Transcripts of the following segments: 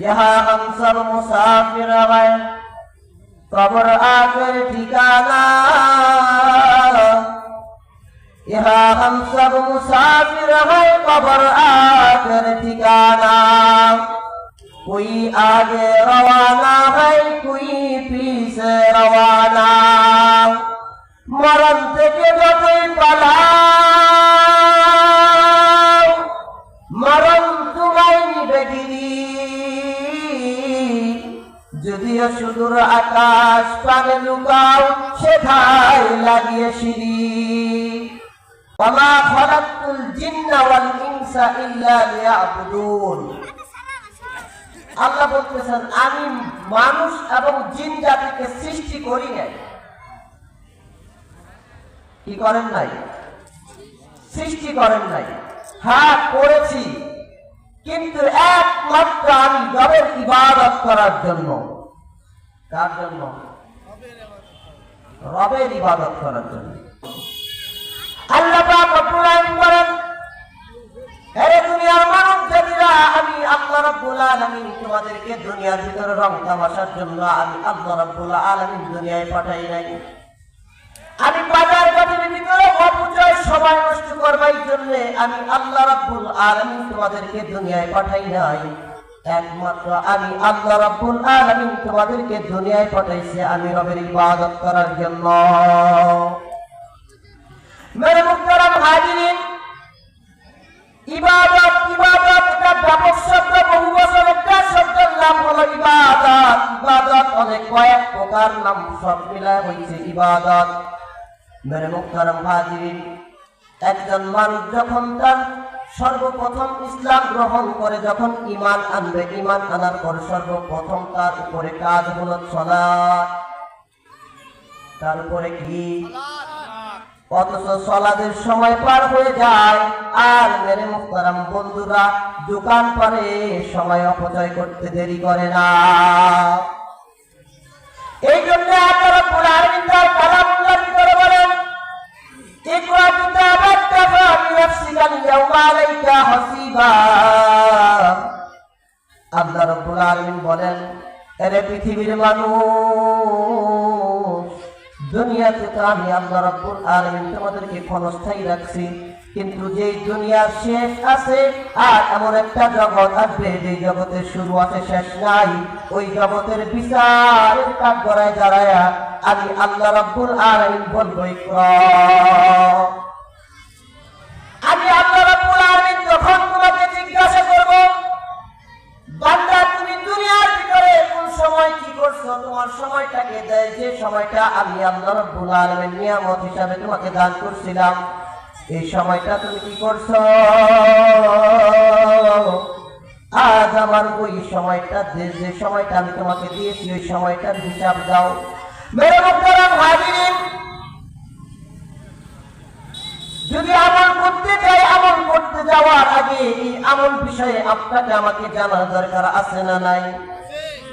यहाँ हम सब मुसाफिर हैं कब्र आकर ठिकाना यहाँ हम सब मुसाफिर हैं कब्र आकर ठिकाना कोई आगे रवाना है कोई पीछे रवाना মরণ থেকে যতই আকাশ পানে লুকাও সেথায় লাগিয়ে সিঁড়ি وما خلقت الجن والإنس إلا ليعبدون আল্লাহ বলতেছেন আমি মানুষ এবং জিন জাতিকে সৃষ্টি করি নাই কি করেন নাই সৃষ্টি করেন নাই হ্যাঁ করেছি কিন্তু একমাত্র আমি রবের ইবাদত করার জন্য কার জন্য? রবের ইবাদত করার জন্য। আল্লাহ পাক রব্বুল আলামিন বলেন আরে দুনিয়ার মানব জাতিরা আমি আল্লাহ রাব্বুল আলামিন তোমাদেরকে দুনিয়ার ভিতরে রং তামাশার জন্য আমি আল্লাহ রাব্বুল আলামিন দুনিয়ায় পাঠাই নাই। আমি বাজার ঘাটের ভিতরে অপচয় সময় নষ্ট করবার জন্য আমি আল্লাহ রাব্বুল আলামিন তোমাদেরকে দুনিয়ায় পাঠাই নাই। একমাত্র আমি আল্লাহ রাব্বুল আলামিন তোমাদেরকে দুনিয়ায় পাঠাইছে আমি রবের ইবাদত করার জন্য। মেরে মুক্তারাম হাজিরিন, ইবাদত ইবাদত এটা ব্যাপক শব্দ বহু বছর একটা শব্দের নাম হলো ইবাদত। ইবাদত অনেক কয়েক প্রকার নাম সব মিলায় হয়েছে ইবাদত। মেরে মুক্তারাম হাজিরিন, একজন মানুষ যখন তার সর্বপ্রথম ইসলাম গ্রহণ করে যখন ইমান আনবে ইমান আনার পর সর্বপ্রথম তার উপরে কাজ হলো চলা তার উপরে কি? অথচ সলাদের সময় পার হয়ে যায়। আর মেরে মুখতারাম বন্ধুরা, দোকান পারে, সময় অপচয় করতে দেরি করে না। এই জন্য আপনারা পুরাণিক তার কালামুল্লাহ ভিতরে বলেন? ইকরা কিতাবাক কাফা আল্লাহ রাব্বুল আলামিন বলেন, এরে পৃথিবীর মানুষ, দুনিয়াতে তো আমি আল্লাহ রাব্বুল আলামিন তোমাদেরকে ক্ষণস্থায়ী রাখছি, কিন্তু যে দুনিয়ার শেষ আছে, আর এমন একটা জগৎ আসবে যে জগতের শুরু আছে, শেষ নাই। ওই জগতের বিচারের কাঠ গড়ায় দাঁড়ায়, আমি আল্লাহ রাব্বুল আলামিন বলব তোমার সময়টাকে দেয়, যে সময়টা আমি আল্লাহ রাব্বুল আলামিন নিয়ামত হিসাবে তোমাকে দান এই সময়টা তুমি কি করছ? আজ আমার ওই সময়টা, যে যে সময়টা আমি তোমাকে দিয়েছি, ওই সময়টার হিসাব দাও। মেরে হাজিরিন, যদি আমল করতে আমল করতে যাওয়ার আগে এই আমল বিষয়ে আপনাকে আমাকে জানার দরকার আছে না নাই?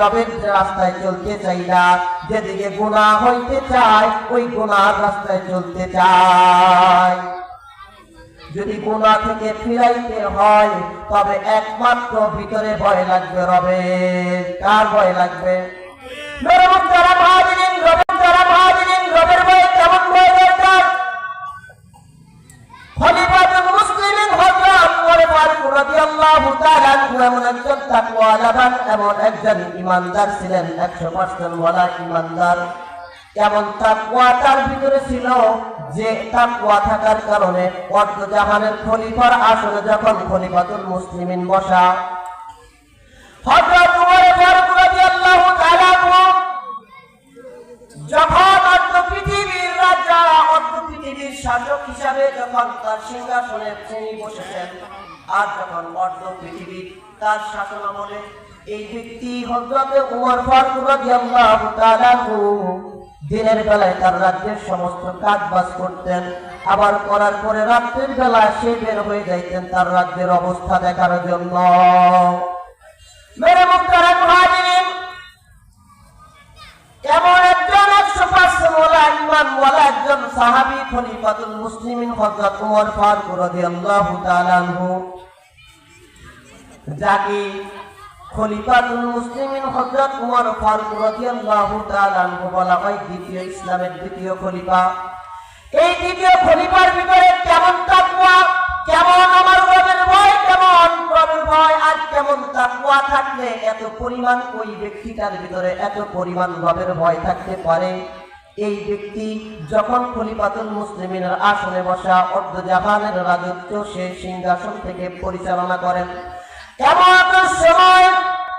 রবের রাস্তায় চলতে চাই না। যেদিকে গুণা হইতে চায়, ওই গুণার রাস্তায় চলতে চায়। যদি গুণা থেকে ফিরাইতে হয়, তবে একমাত্র ভিতরে ভয় লাগবে রবের। কার ভয় লাগবে? একজন তাকওয়ালাবান এমন একজন ইমানদার ছিলেন 100% ওয়ালা ইমানদার। এমন তাকওয়া তার ভিতরে ছিল যে তাকওয়া থাকার কারণে অর্ধ জাহানের খলিফার আসনে যখন খলিফাতুল মুসলিমিন বসা পৃথিবীর সিংহাসনে তিনি বসেছেন, আর যখন অর্ধ পৃথিবী তার শাসন আমলে এই ব্যক্তি হজরতে উমর ফারুক রাদিয়াল্লাহু তাআলা দিনের বেলায় তার রাজ্যের সমস্ত কাজ বাজ করতেন। আবার করার পরে রাত্রের বেলায় সে বের হয়ে যাইতেন তার রাজ্যের অবস্থা দেখার জন্য। মেরে মুক্তারাম হাজিরিন এমন একজন একজন সাহাবি খলিফাতুল মুসলিমিন হযরত উমর ফারুক রাদিয়াল্লাহু তাআলা আনহু যাকে খলিফাতুল মুসলিমিন হযরত ফারুক রাদিয়াল্লাহু তাআলা বলা হয় দ্বিতীয় ইসলামের দ্বিতীয় খলিফা। এই দ্বিতীয় খলিফার ভিতরে কেমন তাকওয়া, কেমন আমার রবের ভয়, কেমন রবের ভয়, আর কেমন তাকওয়া থাকলে এত পরিমাণ ওই ব্যক্তিটার ভিতরে এত পরিমাণ রবের ভয় থাকতে পারে? এই ব্যক্তি যখন খলিফাতুল মুসলিমিনের আসনে বসা অর্ধ জাহানের রাজত্ব সে সিংহাসন থেকে পরিচালনা করেন। এমন একটা সময়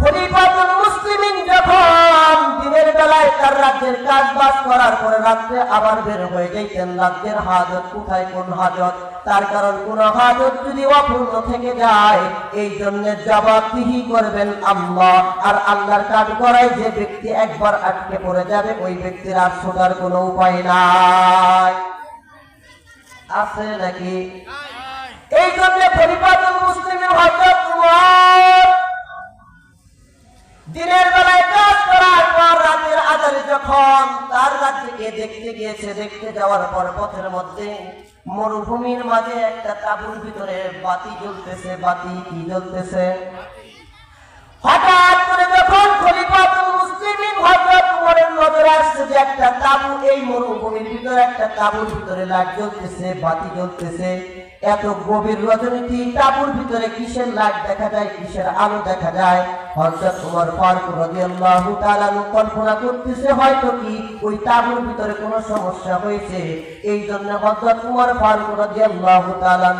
খলিফাতুল মুসলিমিন যখন দিনের বেলায় তার রাজ্যের কাজ বাজ করার পরে রাত্রে আবার বের হয়ে যাইতেন রাজ্যের হাজত কোথায় কোন হাজত? তার কারণ কোন হাজত যদি অপূর্ণ থেকে যায় এই জন্য জবাবদিহি করবেন আল্লাহ। আর আল্লাহর কাজ করায় যে ব্যক্তি একবার আটকে পড়ে যাবে ওই ব্যক্তির আর ছোটার কোনো উপায় নাই। আছে নাকি? এই জন্য মুসলিমের হযরত দিনের বেলায় কাজ করার পর রাতের আধারে যখন তার রাজ্যকে দেখতে গিয়েছে, দেখতে যাওয়ার পর পথের মধ্যে মরুভূমির মাঝে একটা তাঁবুর ভিতরে বাতি জ্বলতেছে, বাতি কি জ্বলতেছে? হঠাৎ করে যখন খলিফাতুল মুসলিমিন হযরত উমরের নজরে আসছে যে একটা তাবু, এই মরুভূমির ভিতরে একটা তাবুর ভিতরে লাইট জ্বলতেছে, বাতি জ্বলতেছে। এত গভীর রজনীতি তাবুর ভিতরে কিসের লাইট দেখা যায়, কিসের আলো দেখা যায়? হযরত উমর ফারুক রাদিয়াল্লাহু তাআলা কল্পনা করতেছে হয়তো কি ওই তাবুর ভিতরে কোনো সমস্যা হয়েছে। এই জন্য হযরত উমর ফারুক রাদিয়াল্লাহু তাআলা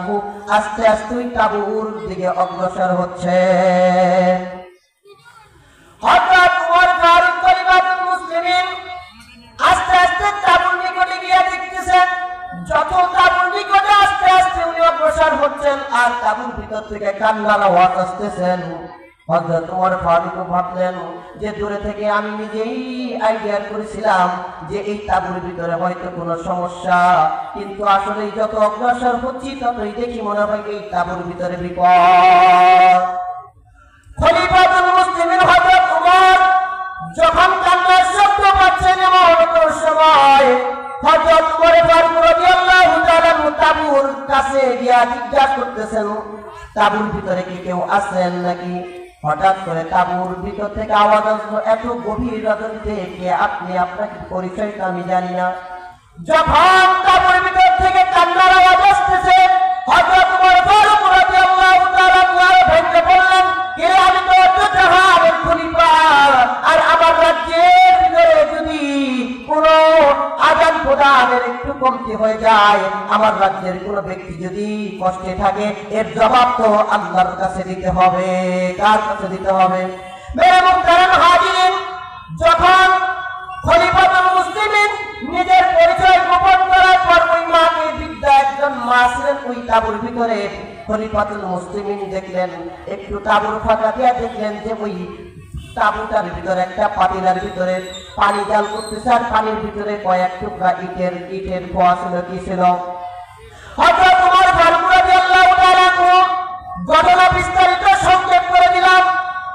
আস্তে আস্তে ওই তাবুর দিকে অগ্রসর হচ্ছে। তাবুর ভিতর থেকে কান্নার আওয়াজ আসতেছেন। উমর ফারুক ভাবলেন যে দূরে থেকে আমি নিজেই আইডিয়া করেছিলাম যে এই তাবুর ভিতরে হয়তো কোনো সমস্যা। কিন্তু আসলে যত অগ্রসর হচ্ছি, ততই দেখি মনে হয় এই তাবুর ভিতরে বিপদ। খলিফাতুল মুসলিমিন হযরত উমর যখন কান্নার শব্দ পাচ্ছেন সময় হযরত উমর ফারুক তাঁবুর হঠাৎ করে তাবুর ভিতর থেকে আওয়াজ আসলো, এত গভীর রাজনীতে কে আপনি? আপনার কি পরিচয়টা আমি জানি না। যখন তাবুর ভিতর থেকে কান্নার আওয়াজ আসতেছে হযরত প্রদানের একটু কমতি হয়ে যায়। আমার রাজ্যের কোন ব্যক্তি যদি কষ্টে থাকে, এর জবাব তো আল্লাহর কাছে দিতে হবে। কার কাছে দিতে হবে? যখন নিজের পরিচয় গোপন করার পর ওই মাকে বিদ্যা একজন মা ছিলেন ওই তাবুর ভিতরে খলিফাতুল দেখলেন। একটু তাবুর ফাঁকা দিয়া দেখলেন যে ওই তাবুটার ভিতরে, একটা পাতিলার ভিতরে পানি জাল করতেছে আর পানির ভিতরে কয়েক টুকরা ইটের ইটের খোয়া ছিল, কি ছিল? হয়তো তোমার ঘটনা বিস্তারিত সংক্ষেপ করে দিলাম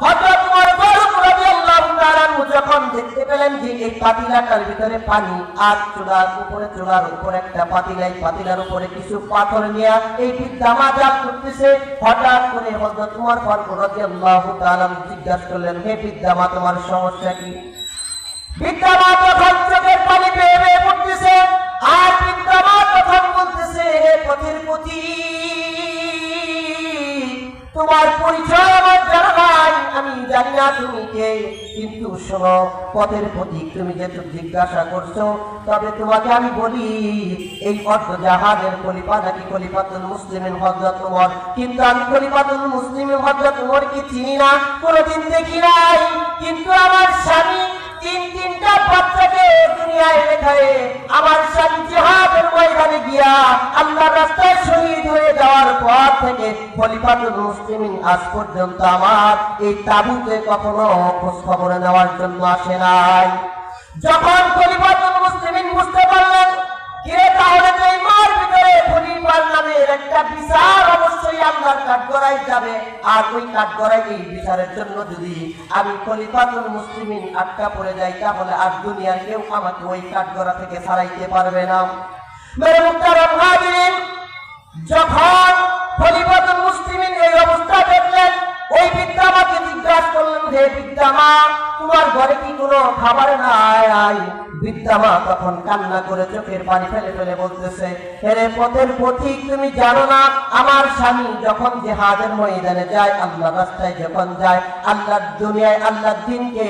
হয়তো তোমার ফারুক রাদিয়াল্লাহু তাআলা আনহু যখন দেখতে পেলেন যে এই পাতিলাটার ভিতরে পানি, আর চুলার উপরে চুলার উপরে একটা পাতিলাই পাতিলার উপরে কিছু পাথর নিয়ে এই বিদ্যামা জাল করতেছে। হঠাৎ করে হযরত তোমার ফারুক রাদিয়াল্লাহু তাআলা জিজ্ঞাসা করলেন, হে বিদ্যামা তোমার সমস্যা কি? বিদ্যামা তখন চোখের পানি পেয়ে পেয়ে পড়তেছে, আর বিদ্যামা তখন বলতেছে, হে পথের পথি তোমার পরিচয় আমার আমি জানি না তুমি কে কিন্তু শোনো পথের প্রতীক তুমি যেহেতু জিজ্ঞাসা করছ, তবে তোমাকে আমি বলি, এই অর্থ জাহাজের কলিপা নাকি কলিপাতুল মুসলিমের ভদ্রত উমর কিন্তু আমি কলিপাতুল মুসলিমের ভদ্রত উমর কি চিনি না, কোনোদিন দেখি নাই। কিন্তু আমার স্বামী তিন তিনটা বাচ্চাকে দুনিয়ায় রেখায় আমার স্বামী জিহাদের ময়দানে গিয়া রাস্তায় শহীদ হয়ে যাওয়ার পর থেকে খলিফাতুল মুসলিমিন আজ পর্যন্ত আমার এই তাবুকে কখনো খোঁজ খবর নেওয়ার জন্য আসে নাই। যখন খলিফা আর ওই কাঠগড়ায় এই বিচারের জন্য যদি আমি খলিফাতুল মুসলিমিন আটকা পড়ে যাই, তাহলে আর দুনিয়ার কেউ আমাকে ওই কাঠগড়া থেকে ছাড়াইতে পারবে না। মেরে মুক্তারাম যখন খলিফাতুল মুসলিমিন এই অবস্থা দেখলেন, ওই বিদ্যামাকে জিজ্ঞাসা করলেন, হে বিদ্যামা তোমার ঘরে কি কোনো খাবার নাই? বিদ্যামা তখন কান্না করে চোখের পানি ফেলে ফেলে বলতেছে পথের পথিক, তুমি জানো না, আমার স্বামী যখন ময়দানে যায়, আল্লাহ রাস্তায় যখন যায়, আল্লাহর দুনিয়ায় আল্লাহর দিনকে,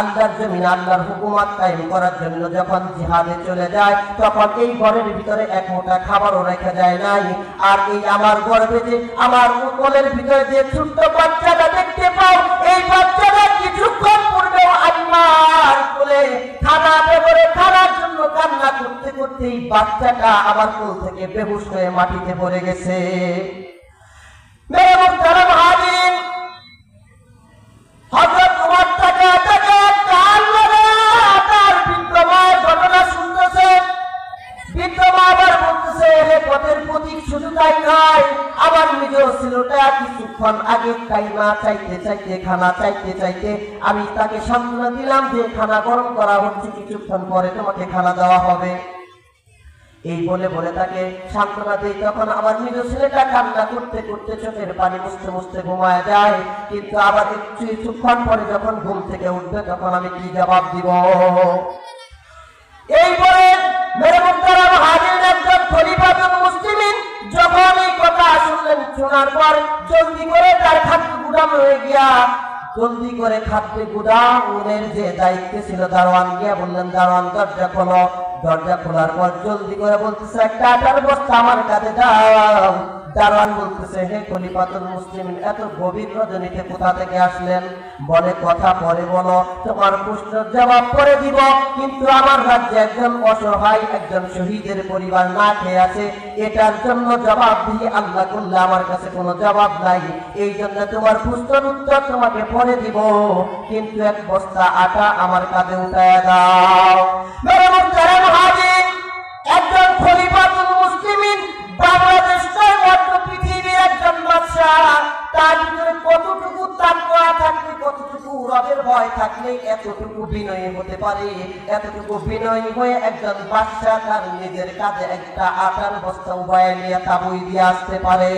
আল্লাহর জমিন আল্লাহর হুকুমত কায়েম করার জন্য যখন জিহাদে চলে যায়, তখন এই ঘরের ভিতরে এক মোটা খাবারও রেখে যায় নাই। আর এই আমার গর্বে যে, আমার কোলের ভিতরে যে ছোট্ট বাচ্চাটা দেখতে পাও, এই বাচ্চাটা কিছুক্ষণ পূর্বেও আমার থানার জন্য করতে থেকে মাটিতে পড়ে গেছে। মেরে হাজির কিছুক্ষণ আগে খাইমা চাইতে চাইতে, খানা চাইতে চাইতে আমি তাকে সান্ত্বনা দিলাম যে খানা গরম করা হচ্ছে, কিছুক্ষণ পরে তোমাকে খানা দেওয়া হবে। এই বলে বলে তাকে সান্ত্বনা দেই, তখন আমার নিজ ছেলেটা কান্না করতে করতে চোখের পানি মুছতে মুছতে ঘুমায় যায়। কিন্তু আবার একটু কিছুক্ষণ পরে যখন ঘুম থেকে উঠবে, তখন আমি কি জবাব দিব? এই বলে মেরে মুক্তারাম হাজির একজন খলিফাতুল মুসলিমিন যখন শুনলেন জলদি করে তার গুদাম হয়ে গিয়া, জলদি করে যে দায়িত্ব ছিল দারোয়ান গিয়া বললেন, দারোয়ান দরজা খোলো দরজা খোলার পর জলদি করে বলতেছে একটা আটার বস্তা আমার কাছে দাও। দারোয়ান বলতেছে, হে মুসলিমিন, এত গভীর রজনীতে কোথা থেকে আসলেন? বলে, কথা পরে বলো, তোমার প্রশ্নের জবাব দিব। কিন্তু আমার রাজ্যে একজন অসহায়, একজন শহীদের পরিবার না খেয়ে আছে, এটার জন্য জবাব দিয়ে আল্লাহ করলে আমার কাছে কোনো জবাব নাই। এই জন্য তোমার প্রশ্নের উত্তর তোমাকে পরে দিব। কিন্তু এক বস্তা আটা আমার কাঁধে উঠায় দাও। থাকলে এতটুকু বিনয়ী হতে পারে। এতটুকু বিনয়ী হয়ে একজন বাচ্চা তার নিজের কাজে একটা আটার বস্তা উভয় নিয়ে তাবুই দিয়ে আসতে পারে।